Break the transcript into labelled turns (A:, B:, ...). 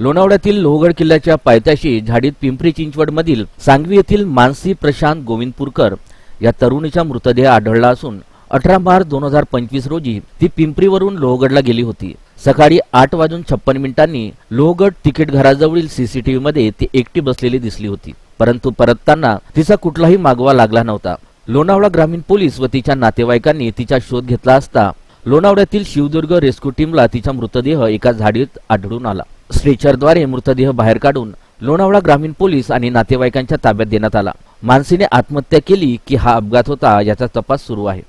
A: लोणावळ्यातील लोहगड किल्ल्याच्या पायथ्याशी झाडीत पिंपरी चिंचवड मधील सांगवी येथील मानसी प्रशांत गोविंदपूरकर या तरुणीचा मृतदेह आढळला असून अठरा मार्च दोन हजार पंचवीस रोजी ती पिंपरीवरून लोहगडला गेली होती. सकाळी आठ वाजून छप्पन मिनिटांनी लोहगड तिकीट घराजवळील सीसीटीव्ही मध्ये ती एकटी बसलेली दिसली होती. परंतु परतताना तिचा कुठलाही मागवा लागला नव्हता. लोणावळा ग्रामीण पोलीस व तिच्या नातेवाईकांनी तिचा शोध घेतला असता लोणावळ्यातील शिवदुर्ग रेस्क्यू टीमला तिचा मृतदेह एका झाडीत आढळून आला. स्ट्रेचरद्वारे मृतदेह बाहेर काढून लोणावळा ग्रामीण पोलीस आणि नातेवाईकांच्या ताब्यात देण्यात आला. मानसीने आत्महत्या केली की हा अपघात होता याचा तपास सुरू आहे.